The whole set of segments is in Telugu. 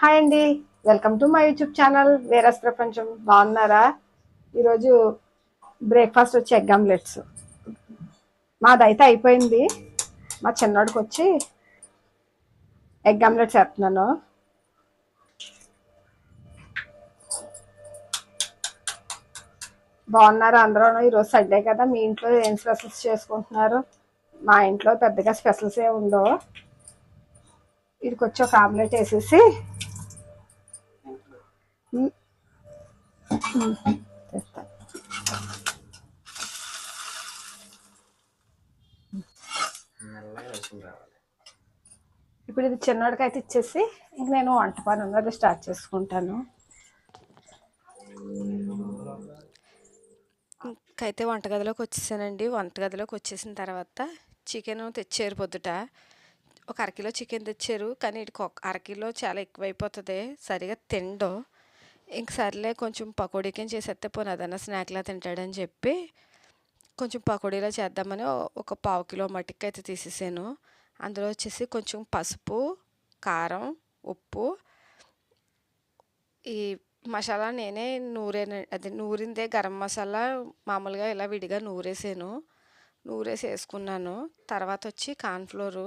హాయ్ అండి. Welcome to my YouTube channel. వేరస్ ప్రపంచం. బాగున్నారా? ఈరోజు బ్రేక్ఫాస్ట్ వచ్చి ఎగ్ ఆమ్లెట్స్. మాదైతే అయిపోయింది. మా చిన్నోడికి వచ్చి ఎగ్ ఆమ్లెట్స్ వేస్తున్నాను. బాగున్నారా అందరూ? ఈరోజు సండే కదా మీ ఇంట్లో ఏం స్పెషల్స్ చేసుకుంటున్నారు? మా ఇంట్లో పెద్దగా స్పెషల్స్ ఏ ఉండవు. ఇది వచ్చి ఒక ఆమ్లెట్ వేసేసి తెస్తా. ఇప్పుడు ఇది చిన్నవాడికి అయితే ఇచ్చేసి ఇంక నేను వంట పని ఉన్నది స్టార్ట్ చేసుకుంటాను. ఇంకైతే వంటగదిలోకి వచ్చేసానండి. వంటగదిలోకి వచ్చేసిన తర్వాత చికెన్ తెచ్చారు పొద్దుట. ఒక అరకిలో చికెన్ తెచ్చారు కానీ ఇటు అరకిలో చాలా ఎక్కువైపోతుంది. సరిగా తిండో. ఇంక సర్లే కొంచెం పకోడీకేం చేసేస్తే పోనీ అదన్నా స్నాక్లా తింటాడని చెప్పి కొంచెం పకోడీలా చేద్దామని ఒక పావు కిలో మట్టికి అయితే తీసేసాను. అందులో వచ్చేసి కొంచెం పసుపు కారం ఉప్పు. ఈ మసాలా నేనే నూరే అది నూరిందే గరం మసాలా మామూలుగా ఇలా విడిగా నూరేసాను. నూరేసి వేసుకున్నాను. తర్వాత వచ్చి కార్న్ఫ్లోరు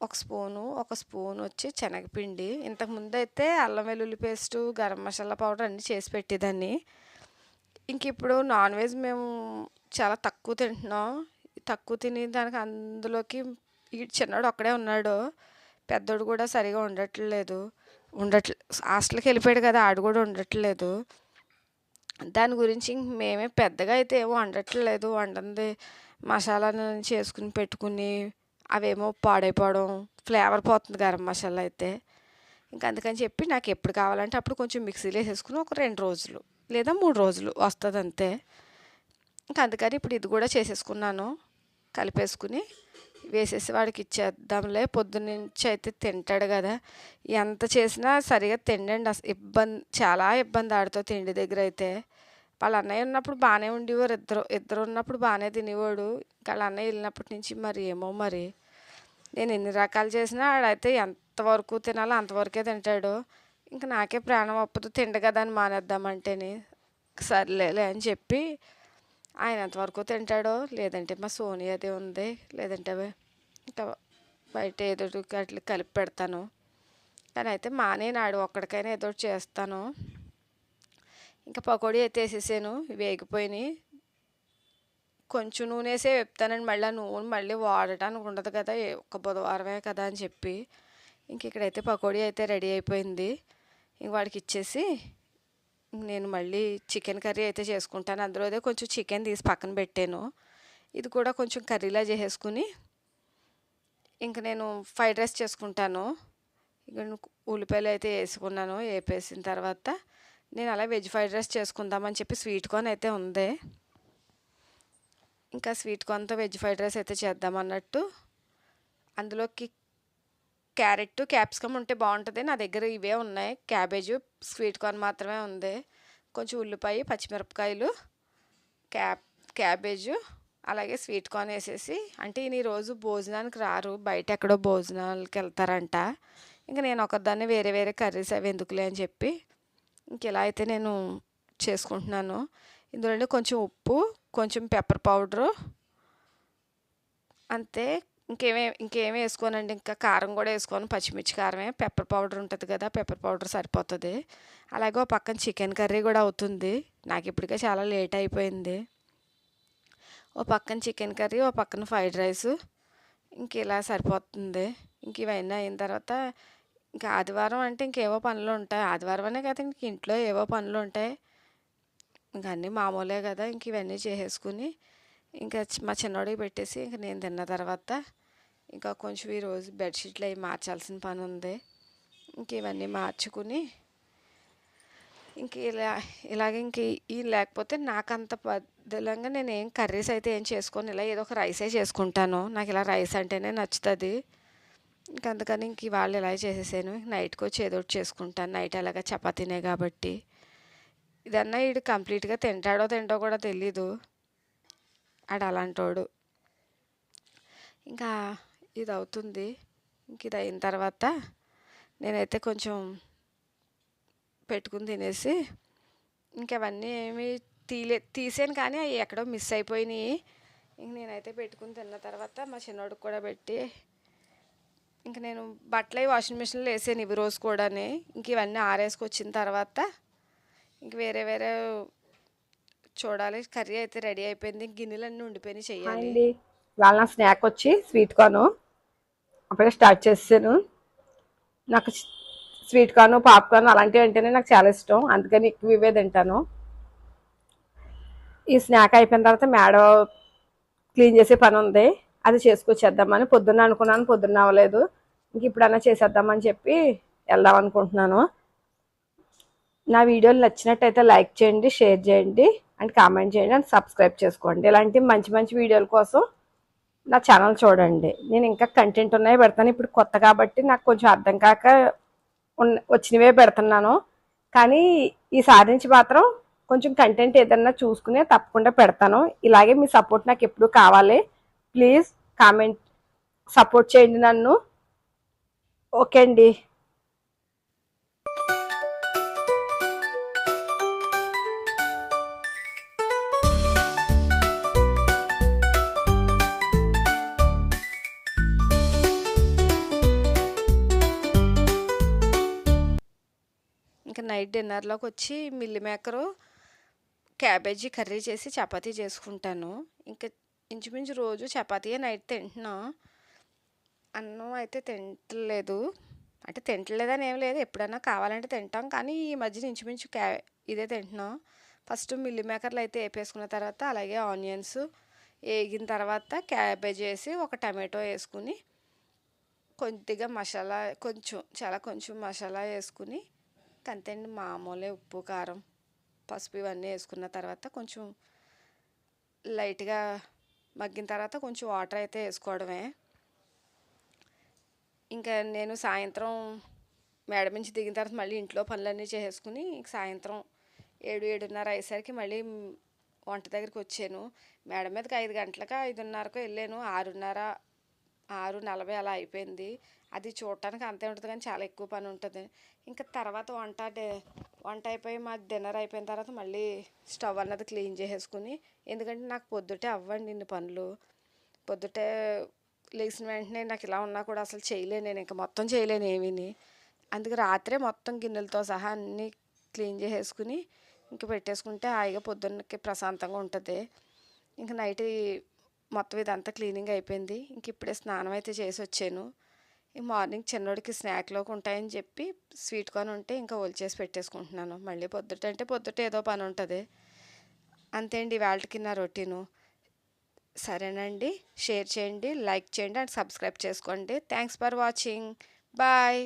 ఒక స్పూను ఒక స్పూన్ వచ్చి శనగపిండి. ఇంతకుముందు అయితే అల్లం వెల్లుల్లి పేస్టు గరం మసాలా పౌడర్ అన్నీ చేసి పెట్టేదాన్ని. ఇంక ఇప్పుడు నాన్ వెజ్ మేము చాలా తక్కువ తింటున్నాం. తక్కువ తిని దానికి అందులోకి ఈ చిన్నోడు ఒక్కడే ఉన్నాడు. పెద్దోడు కూడా సరిగా ఉండట్లేదు. ఉండట్లే హాస్టల్కి వెళ్ళిపోయాడు కదా ఆడు కూడా ఉండట్లేదు. దాని గురించి ఇంక మేమే పెద్దగా అయితే ఏమో వండట్లేదు. వండంది మసాలా చేసుకుని పెట్టుకుని అవేమో పాడైపోవడం ఫ్లేవర్ పోతుంది గరం మసాలా అయితే. ఇంక అందుకని చెప్పి నాకు ఎప్పుడు కావాలంటే అప్పుడు కొంచెం మిక్సీలో వేసేసుకుని ఒక రెండు రోజులు లేదా మూడు రోజులు వస్తుంది అంతే. ఇంకా అందుకని ఇప్పుడు ఇది కూడా చేసేసుకున్నాను. కలిపేసుకుని వేసేసి వాడికి ఇచ్చేద్దాంలే. పొద్దున్నుంచి అయితే తింటాడు కదా. ఎంత చేసినా సరిగా తిండండి అసలు ఇబ్బంది చాలా ఇబ్బంది ఆడుతో తిండి దగ్గర అయితే. వాళ్ళ అన్నయ్య ఉన్నప్పుడు బాగానే ఉండేవారు. ఇద్దరు ఇద్దరు ఉన్నప్పుడు బాగానే తినేవాడు. ఇంకా వాళ్ళ అన్నయ్య వెళ్ళినప్పటి నుంచి మరి ఏమో మరి. నేను ఎన్ని రకాలు చేసినా ఆడైతే ఎంతవరకు తినాలో అంతవరకే తింటాడు. ఇంకా నాకే ప్రాణం ఒప్పదు తిండు కదా అని మానేద్దామంటేని సర్లేలే అని చెప్పి ఆయన ఎంతవరకు తింటాడో లేదంటే మా సోనీ అది ఉంది. లేదంటే ఇంకా బయట ఏదో అట్లా కలిపి పెడతాను. కానీ అయితే మానేనాడు. ఒక్కడికైనా ఏదో ఒకటి చేస్తాను. ఇంకా పకోడీ అయితే వేసేసాను వేగిపోయినాయి. కొంచెం నూనె వేసే చెప్తానండి మళ్ళీ ఆ నూనె మళ్ళీ వాడటానికి ఉండదు కదా ఒక బుధవారమే కదా అని చెప్పి. ఇంక ఇక్కడైతే పకోడీ అయితే రెడీ అయిపోయింది. ఇంక వాడికి ఇచ్చేసి నేను మళ్ళీ చికెన్ కర్రీ అయితే చేసుకుంటాను. అందులో అయితే కొంచెం చికెన్ తీసి పక్కన పెట్టాను. ఇది కూడా కొంచెం కర్రీలా చేసేసుకుని ఇంక నేను ఫ్రైడ్ రైస్ చేసుకుంటాను. ఇక ఉల్లిపాయలు అయితే వేసుకున్నాను వేపేసిన తర్వాత నేను అలా వెజ్ ఫ్రైడ్ రైస్ చేసుకుందామని చెప్పి స్వీట్ కార్న్ అయితే ఉంది. ఇంకా స్వీట్ కార్న్తో వెజ్ ఫ్రైడ్ రైస్ అయితే చేద్దామన్నట్టు అందులోకి క్యారెట్ క్యాప్సికమ్ ఉంటే బాగుంటుంది. నా దగ్గర ఇవే ఉన్నాయి. క్యాబేజ్ స్వీట్ కార్న్ మాత్రమే ఉంది. కొంచెం ఉల్లిపాయ పచ్చిమిరపకాయలు క్యాబ్ క్యాబేజు అలాగే స్వీట్ కార్న్ వేసేసి. అంటే ఈయన ఈరోజు భోజనానికి రారు. బయట ఎక్కడో భోజనాలకి వెళ్తారంట. ఇంకా నేను ఒకదాన్ని వేరే వేరే కర్రీస్ అవి ఎందుకులే అని చెప్పి ఇంక ఇలా అయితే నేను చేసుకుంటున్నాను. ఇందులో కొంచెం ఉప్పు కొంచెం పెప్పర్ పౌడరు అంతే. ఇంకేమే ఇంకేమీ వేసుకోనండి. ఇంకా కారం కూడా వేసుకోను. పచ్చిమిర్చి కారమే. పెప్పర్ పౌడర్ ఉంటుంది కదా పెప్పర్ పౌడర్ సరిపోతుంది. అలాగే ఒక పక్కన చికెన్ కర్రీ కూడా అవుతుంది. నాకు ఇప్పటికే చాలా లేట్ అయిపోయింది. ఓ పక్కన చికెన్ కర్రీ ఓ పక్కన ఫ్రైడ్ రైస్. ఇంక ఇలా సరిపోతుంది. ఇంక ఇవన్నీ అయిన తర్వాత ఇంకా ఆదివారం అంటే ఇంకేవో పనులు ఉంటాయి. ఆదివారం అనే కదా ఇంక ఇంట్లో ఏవో పనులు ఉంటాయి. ఇంకా అన్నీ మామూలే కదా ఇంక ఇవన్నీ చేసేసుకుని ఇంకా మా చిన్నోడికి పెట్టేసి ఇంక నేను తిన్న తర్వాత ఇంకా కొంచెం ఈరోజు బెడ్షీట్లు అవి మార్చాల్సిన పని ఉంది. ఇంక ఇవన్నీ మార్చుకుని ఇంక ఇలా ఇలాగ ఇంక ఈ లేకపోతే నాకు అంత నేను ఏం కర్రీస్ అయితే ఏం చేసుకోను ఇలా ఏదో ఒక రైసే చేసుకుంటాను. నాకు ఇలా రైస్ అంటేనే నచ్చుతుంది. ఇంక అందుకని ఇంక ఇవాళ ఇలా చేసేసాను? నైట్కి వచ్చి ఏదో ఒకటి చేసుకుంటాను. నైట్ అలాగా చపాతీనే కాబట్టి. ఇదన్నా వీడు కంప్లీట్గా తింటాడో తింటో కూడా తెలీదు. ఆడు అలాంటోడు. ఇంకా ఇది అవుతుంది ఇంక ఇది అయిన తర్వాత నేనైతే కొంచెం పెట్టుకుని తినేసి ఇంకవన్నీ ఏమి తీలే తీసాను కానీ అవి ఎక్కడో మిస్ అయిపోయినాయి. ఇంక నేనైతే పెట్టుకుని తిన్న తర్వాత మా చిన్నోడికి కూడా పెట్టి ఇంక నేను బట్టలు వాషింగ్ మిషన్లో వేసాను ఇవి రోజు కూడానే. ఇంక ఇవన్నీ ఆరేసుకొచ్చిన తర్వాత ఇంక వేరే వేరే చూడాలి. కర్రీ అయితే రెడీ అయిపోయింది. గిన్నెలన్నీ ఉండిపోయినాయి చెయ్యాలి. వాళ్ళ నా స్నాక్ వచ్చి స్వీట్ కార్న్. అప్పుడే స్టార్ట్ చేసాను నాకు స్వీట్ కార్న్ పాప్కార్న్ అలాంటివి అంటేనే నాకు చాలా ఇష్టం. అందుకని ఎక్కువ ఇవే తింటాను. ఈ స్నాక్ అయిపోయిన తర్వాత మేడ క్లీన్ చేసే పని ఉంది. అది చేసుకొచ్చేద్దామని పొద్దున్న అనుకున్నాను. పొద్దున్న అవ్వలేదు. ఇంక ఇప్పుడన్నా చేసేద్దామని చెప్పి వెళ్దాం అనుకుంటున్నాను. నా వీడియోలు నచ్చినట్టయితే లైక్ చేయండి షేర్ చేయండి అండ్ కామెంట్ చేయండి అండ్ సబ్స్క్రైబ్ చేసుకోండి. ఇలాంటి మంచి మంచి వీడియోల కోసం నా ఛానల్ చూడండి. నేను ఇంకా కంటెంట్ ఉన్నాయి పెడతాను. ఇప్పుడు కొత్త కాబట్టి నాకు కొంచెం అర్థం కాక వచ్చినవే పెడుతున్నాను. కానీ ఈసారి నుంచి మాత్రం కొంచెం కంటెంట్ ఏదన్నా చూసుకునే తప్పకుండా పెడతాను. ఇలాగే మీ సపోర్ట్ నాకు ఎప్పుడు కావాలి. ప్లీజ్ కామెంట్ సపోర్ట్ చేయండి నన్ను. ఓకే అండి. ఇంకా నైట్ డిన్నర్లోకి వచ్చి మిల్లి మేకరు క్యాబేజీ కర్రీ చేసి చపాతీ చేసుకుంటాను. ఇంకా ఇంచుమించు రోజు చపాతీయే నైట్ తింటున్నాను అన్నం అయితే తింటలేదు. అంటే తింటలేదని ఏం లేదు. ఎప్పుడైనా కావాలంటే తింటాం. కానీ ఈ మధ్యన ఇంచుమించు క్యా ఇదే తింటున్నాం. ఫస్ట్ మిల్లి మేకర్లు అయితే వేపేసుకున్న తర్వాత అలాగే ఆనియన్స్ వేగిన తర్వాత క్యాబేజ్ వేసి ఒక టమాటో వేసుకుని కొద్దిగా మసాలా కొంచెం చాలా కొంచెం మసాలా వేసుకుని అంతేండి మామూలే ఉప్పు కారం పసుపు ఇవన్నీ వేసుకున్న తర్వాత కొంచెం లైట్గా మగ్గిన తర్వాత కొంచెం వాటర్ అయితే వేసుకోవడమే. ఇంకా నేను సాయంత్రం మేడ నుంచి దిగిన తర్వాత మళ్ళీ ఇంట్లో పనులన్నీ చేసుకుని సాయంత్రం ఏడు ఏడున్నర అయ్యేసరికి మళ్ళీ వంట దగ్గరికి వచ్చాను. మేడ మీదకి ఐదు గంటలకు ఐదున్నరకు వెళ్ళాను. ఆరున్నర ఆరు నలభై అలా అయిపోయింది. అది చూడటానికి అంతే ఉంటుంది కానీ చాలా ఎక్కువ పని ఉంటుంది. ఇంకా తర్వాత వంట డే- వంట అయిపోయి మా డిన్నర్ అయిపోయిన తర్వాత మళ్ళీ స్టవ్ అన్నది క్లీన్ చేసేసుకుని ఎందుకంటే నాకు పొద్దుటే అవ్వండి ఇన్ని పనులు. పొద్దుటే లేచిన వెంటనే నాకు ఇలా ఉన్నా కూడా అసలు చేయలేను నేను ఇంకా మొత్తం చేయలేను ఏమీని. అందుకే రాత్రే మొత్తం గిన్నెలతో సహా అన్నీ క్లీన్ చేసేసుకుని ఇంక పెట్టేసుకుంటే హాయిగా పొద్దున్నకి ప్రశాంతంగా ఉంటుంది. ఇంక నైట్ మొత్తం ఇదంతా క్లీనింగ్ అయిపోయింది. ఇంక ఇప్పుడే స్నానం అయితే చేసి వచ్చాను. ఈ మార్నింగ్ చిన్నోడికి స్నాక్లోకి ఉంటాయని చెప్పి స్వీట్ కార్న్ ఉంటే ఇంకా చేసి పెట్టేసుకుంటున్నాను. మళ్ళీ పొద్దుట అంటే పొద్దుట ఏదో పని ఉంటుంది. అంతే అండి వాళ్ళకి నా రొటీను. సరేనండి. షేర్ చేయండి లైక్ చేయండి అండ్ సబ్స్క్రైబ్ చేసుకోండి. Thanks for watching. బాయ్.